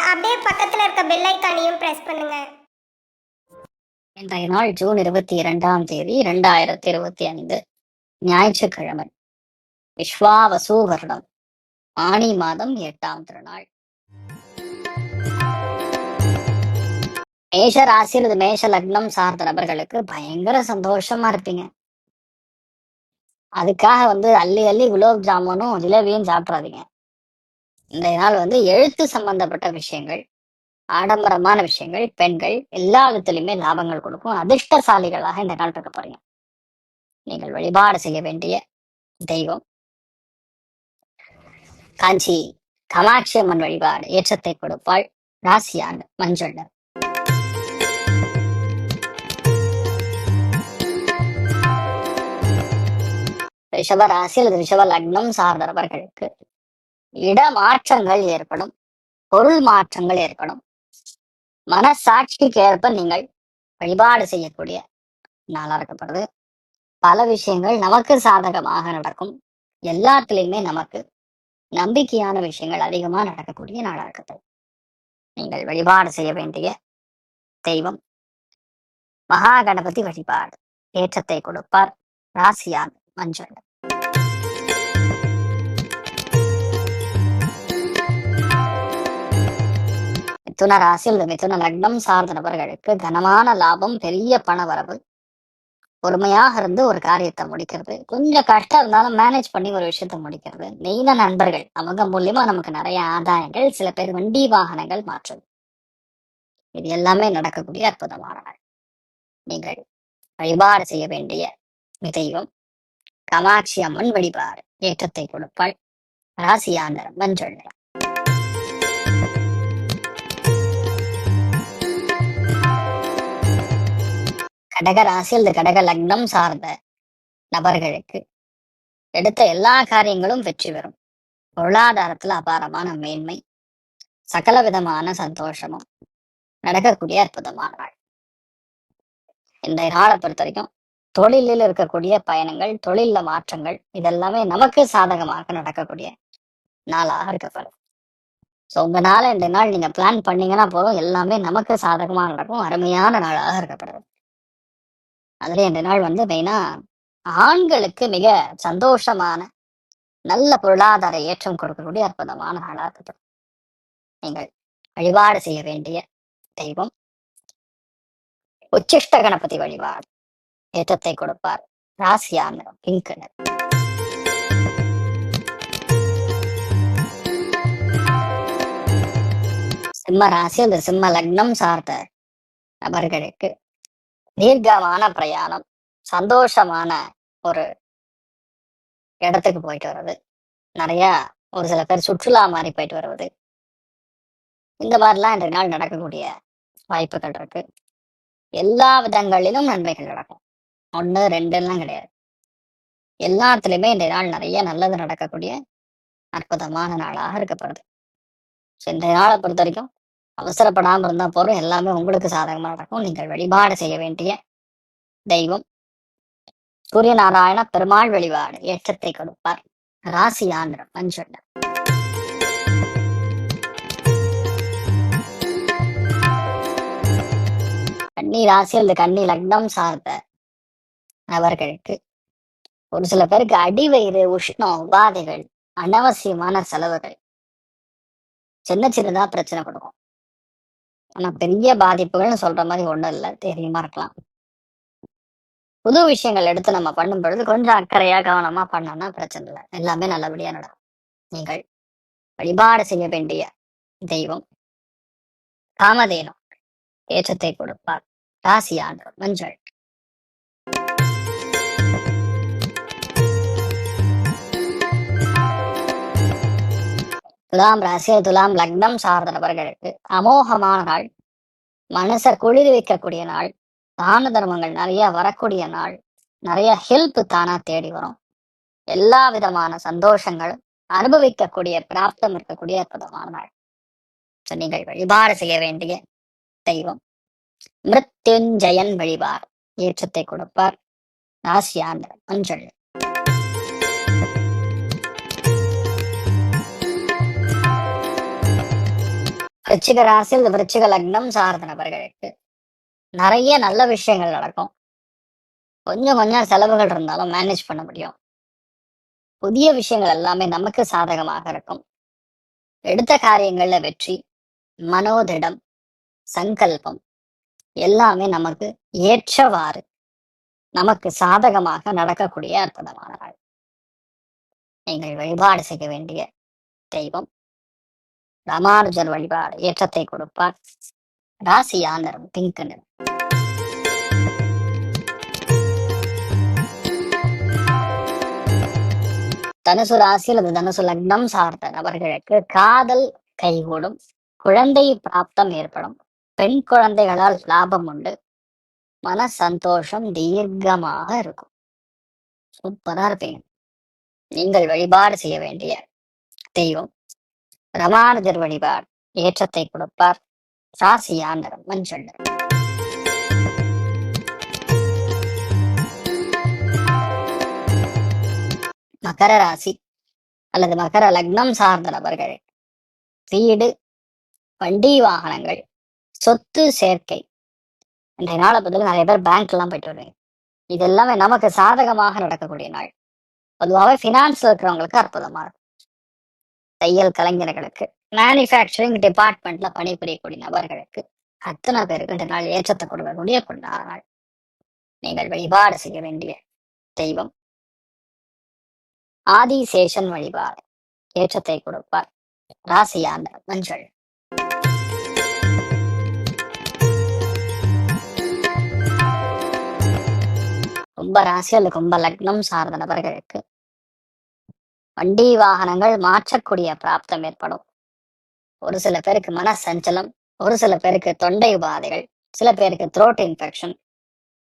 அப்படியே பக்கத்துல இருக்க பெல் ஐக்கானையும் பிரஸ் பண்ணுங்க. இன்றைய நாள் ஜூன் இருபத்தி இரண்டாம் தேதி இரண்டாயிரத்தி இருபத்தி ஐந்து ஞாயிற்றுக்கிழமை. விஸ்வாவசு வருடம் ஆணி மாதம் எட்டாம் திருநாள். மேஷ ராசி அல்லது மேஷ லக்னம் சார்ந்த நபர்களுக்கு பயங்கர சந்தோஷமா இருப்பீங்க. அதுக்காக வந்து அள்ளி அள்ளி குலோப் ஜாமுனும் ஜிலேபியும் சாப்பிடாதீங்க. இன்றைய நாள் வந்து எழுத்து சம்பந்தப்பட்ட விஷயங்கள் ஆடம்பரமான விஷயங்கள் பெண்கள் எல்லா விதத்திலுமே லாபங்கள் கொடுக்கும். அதிர்ஷ்டசாலிகளாக இந்த நாள் இருக்க போறீங்க. நீங்கள் வழிபாடு செய்ய வேண்டிய தெய்வம். காஞ்சி கமாட்சி அம்மன் வழிபாடு ஏற்றத்தை கொடுப்பாள் ராசியான் மஞ்சள் ரிஷப ராசி அல்லது ரிஷப லக்னம் சார்ந்தவர்களுக்கு இடமாற்றங்கள் ஏற்படும் பொருள் மாற்றங்கள் ஏற்படும். மனசாட்சிக்கு ஏற்ப நீங்கள் வழிபாடு செய்யக்கூடிய நாளா இருக்கப்படுது பல விஷயங்கள் நமக்கு சாதகமாக நடக்கும். எல்லாத்துலேயுமே நமக்கு நம்பிக்கையான விஷயங்கள் அதிகமா நடக்கக்கூடிய நாளா இருக்குது நீங்கள் வழிபாடு செய்ய வேண்டிய தெய்வம். மகா கணபதி வழிபாடு ஏற்றத்தை கொடுப்பார். ராசியான் மஞ்சள். மிதுன ராசி அல்லது மிதுன லக்னம் சார்ந்த நபர்களுக்கு கனமான லாபம் பெரிய பண வரவு பொறுமையாக இருந்து ஒரு காரியத்தை முடிக்கிறது. கொஞ்சம் கஷ்டம் இருந்தாலும் மேனேஜ் பண்ணி ஒரு விஷயத்த முடிக்கிறது. மெயின நண்பர்கள். அவங்க மூலியமா நமக்கு நிறைய ஆதாயங்கள் சில பேர் வண்டி வாகனங்கள் மாற்றுது இது எல்லாமே நடக்கக்கூடிய அற்புதமான நாள். நீங்கள் வழிபாடு செய்ய வேண்டிய தெய்வம் கமாட்சி அம்மன் வழிபாடு ஏற்றத்தை கொடுப்பாள். ராசியாந்தர் மஞ்சள் நிறம். கடக ராசி அல்லது கடக லக்னம் சார்ந்த நபர்களுக்கு எடுத்த எல்லா காரியங்களும் வெற்றி பெறும். பொருளாதாரத்துல அபாரமான மேன்மை சகல விதமான சந்தோஷமும் நடக்கக்கூடிய அற்புதமான நாள். இந்த நாளை பொறுத்த வரைக்கும் தொழிலில் இருக்கக்கூடிய பயணங்கள் தொழில்ல மாற்றங்கள் இதெல்லாமே நமக்கு சாதகமாக நடக்கக்கூடிய நாளாக இருக்கப்படும் ஸோ உங்க நாளை இந்த நாள் நீங்க பிளான் பண்ணீங்கன்னா போதும். எல்லாமே நமக்கு சாதகமாக நடக்கும். அருமையான நாளாக இருக்கப்படுது அதுல இந்த நாள் வந்து மெயினா ஆண்களுக்கு மிக சந்தோஷமான நல்ல பொருளாதார ஏற்றம் கொடுக்கக்கூடிய அற்புதமான நாளாக இருக்கட்டும் நீங்கள் வழிபாடு செய்ய வேண்டிய தெய்வம். உச்சிஷ்ட கணபதி வழிபாடு. ஏற்றத்தை கொடுப்பார். ராசியான பிங்க் நிறம். சிம்ம ராசி அந்த சிம்ம லக்னம் சார்ந்த நபர்களுக்கு தீர்க்கமான பிரயாணம் சந்தோஷமான ஒரு இடத்துக்கு போயிட்டு வர்றது. நிறைய ஒரு சில பேர் சுற்றுலா மாதிரி போயிட்டு வருவது இந்த மாதிரிலாம் இன்றைய நாள் நடக்கக்கூடிய வாய்ப்புகள் இருக்கு. எல்லா விதங்களிலும் நன்மைகள் நடக்கும். ஒன்று ரெண்டுலாம் கிடையாது. எல்லாத்துலேயுமே இன்றைய நாள் நிறைய நல்லது நடக்கக்கூடிய அற்புதமான நாளாக இருக்கப்படுது ஸோ இந்த நாளை பொறுத்த வரைக்கும் அவசரப்படாமல் இருந்தால் போகிறோம் எல்லாமே உங்களுக்கு சாதகமாக நடக்கும். நீங்கள் வழிபாடு செய்ய வேண்டிய தெய்வம் சூரிய நாராயண பெருமாள் வழிபாடு. ஏற்றத்தை கொடுப்பார். ராசி ஆந்திரம் மஞ்சள். கன்னி ராசி அல்லது கன்னி லக்னம் சார்ந்த நபர்களுக்கு ஒரு சில பேருக்கு அடிவயிறு உஷ்ணம் உபாதைகள் அனவசியமான செலவுகள். சின்ன சின்னதா பிரச்சனை கொடுக்கும் ஆனா பெரிய பாதிப்புகள்னு சொல்ற மாதிரி ஒண்ணும் இல்லை. தெரியுமா இருக்கலாம். புது விஷயங்கள் எடுத்து நம்ம பண்ணும் பொழுது கொஞ்சம் அக்கறையா கவனமா பண்ணோம்னா பிரச்சனை இல்லை. எல்லாமே நல்லபடியா நடக்கும். நீங்கள் வழிபாடு செய்ய வேண்டிய தெய்வம் காமதேனம் ஏற்றத்தை கொடுப்பார். ராசி ஆண்டு மஞ்சள். துலாம் ராசி துலாம் லக்னம் சார்ந்த நபர்களுக்கு அமோகமான நாள். மனசை குளிர் வைக்கக்கூடிய நாள். தான தர்மங்கள் நிறைய வரக்கூடிய நாள். நிறைய ஹெல்ப் தானா தேடி வரும். எல்லா விதமான சந்தோஷங்களும் அனுபவிக்கக்கூடிய பிராப்தம் இருக்கக்கூடிய அற்புதமான நாள். So, நீங்கள் வழிபாடு செய்ய வேண்டிய தெய்வம். மிருத்யுஞ்சயன் வழிபார் ஏற்றத்தை கொடுப்பார். ராசியாந்த மஞ்சள் விருச்சிக ராசியில் இந்த விருச்சிக லக்னம் சார்ந்த நபர்களுக்கு நிறைய நல்ல விஷயங்கள் நடக்கும். கொஞ்சம் கொஞ்சம் செலவுகள் இருந்தாலும் மேனேஜ் பண்ண முடியும். புதிய விஷயங்கள் எல்லாமே நமக்கு சாதகமாக இருக்கும். எடுத்த காரியங்கள்ல வெற்றி மனோதிடம் சங்கல்பம் எல்லாமே நமக்கு ஏற்றவாறு நமக்கு சாதகமாக நடக்கக்கூடிய அற்புதமான நாள். நீங்கள் வழிபாடு செய்ய வேண்டிய தெய்வம். ராமானுஜர் வழிபாடு ஏற்றத்தை கொடுப்பார் ராசியா நிறம் பிங்க் நிறம் தனுசு ராசி அல்லது தனுசு லக்னம் சார்ந்த நபர்களுக்கு காதல் கைகூடும் குழந்தை பிராப்தம் ஏற்படும் பெண் குழந்தைகளால் லாபம் உண்டு மன சந்தோஷம் தீர்க்கமாக இருக்கும். சூப்பரா இருப்பீங்க. நீங்கள் வழிபாடு செய்ய வேண்டிய தெய்வம். ரமானுஜர் வழிபாடு. ஏற்றத்தை கொடுப்பார். ராசியா நிறம் மஞ்சள் நிறம் மகர ராசி அல்லது மகர லக்னம் சார்ந்த நபர்கள். வீடு வண்டி வாகனங்கள் சொத்து சேர்க்கை. இன்றைய நாளை பதில் நிறைய பேர் பேங்க் எல்லாம் போயிட்டு வருவீங்க. இது எல்லாமே நமக்கு சாதகமாக நடக்கக்கூடிய நாள். பொதுவாகவே ஃபினான்ஸ்ல இருக்கிறவங்களுக்கு அற்புதமா இருக்கும். தையல் கலைஞர்களுக்கு மேனுஃபேக்சரிங் டிபார்ட்மெண்ட்ல பணிபுரியக்கூடிய நபர்களுக்கு அத்தனை பேருக்கு இந்த நாள் ஏற்றத்தை கொடுக்கக்கூடிய கொண்டாட நாள் நீங்கள் வழிபாடு செய்ய வேண்டிய தெய்வம். ஆதிசேஷன் வழிபாடு ஏற்றத்தை கொடுப்பார் ராசியாண்ட மஞ்சள். கும்ப ராசி அல்லது கும்ப லக்னம் சார்ந்த நபர்களுக்கு வண்டி வாகனங்கள் மாற்றக்கூடிய பிராப்தம் ஏற்படும். ஒரு சில பேருக்கு மன சஞ்சலம் ஒரு சில பேருக்கு தொண்டை உபாதைகள் சில பேருக்கு த்ரோட் இன்ஃபெக்ஷன்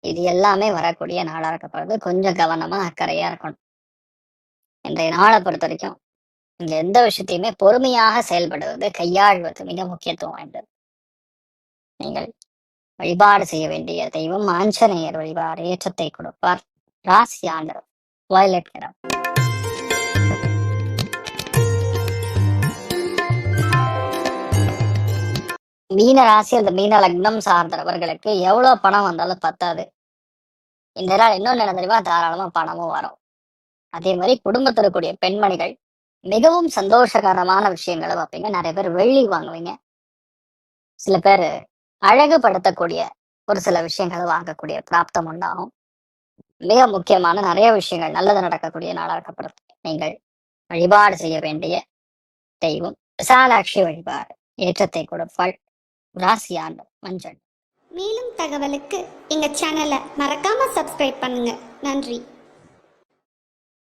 இது எல்லாமே வரக்கூடிய நாளா இருக்கப்படுது. கொஞ்சம் கவனமா அக்கறையா இருக்கணும். இன்றைய நாளை பொறுத்த வரைக்கும் இங்க எந்த விஷயத்தையுமே பொறுமையாக செயல்படுவது கையாள்வது மிக முக்கியத்துவம் வாய்ந்தது. நீங்கள் வழிபாடு செய்ய வேண்டிய தெய்வம் ஆஞ்சநேயர் வழிபாடு ஏற்றத்தை கொடுப்பார். ராசி ஆண்டர் வயலட் நிறம். மீன ராசி அந்த மீன லக்னம் சார்ந்தவர்களுக்கு எவ்வளவு பணம் வந்தாலும் பத்தாது. இந்த நாள் இன்னொன்னு என்ன தெரியுமா? தாராளமா பணமும் வரும். அதே மாதிரி குடும்பத்தில் இருக்கக்கூடிய பெண்மணிகள் மிகவும் சந்தோஷகரமான விஷயங்களை பார்ப்பீங்க. நிறைய பேர் வெள்ளி வாங்குவீங்க. சில பேர் அழகுபடுத்தக்கூடிய ஒரு சில விஷயங்களை வாங்கக்கூடிய பிராப்தம் உண்டாகும். மிக முக்கியமான நிறைய விஷயங்கள் நல்லது நடக்கக்கூடிய நாளாக நீங்கள் வழிபாடு செய்ய வேண்டிய தெய்வம். விசாலாட்சி வழிபாடு ஏற்றத்தை கொடுப்பாள். ராசியாண்டு மஞ்சள். மேலும் தகவலுக்கு எங்க சேனலை மறக்காம சப்ஸ்கிரைப் பண்ணுங்க. நன்றி.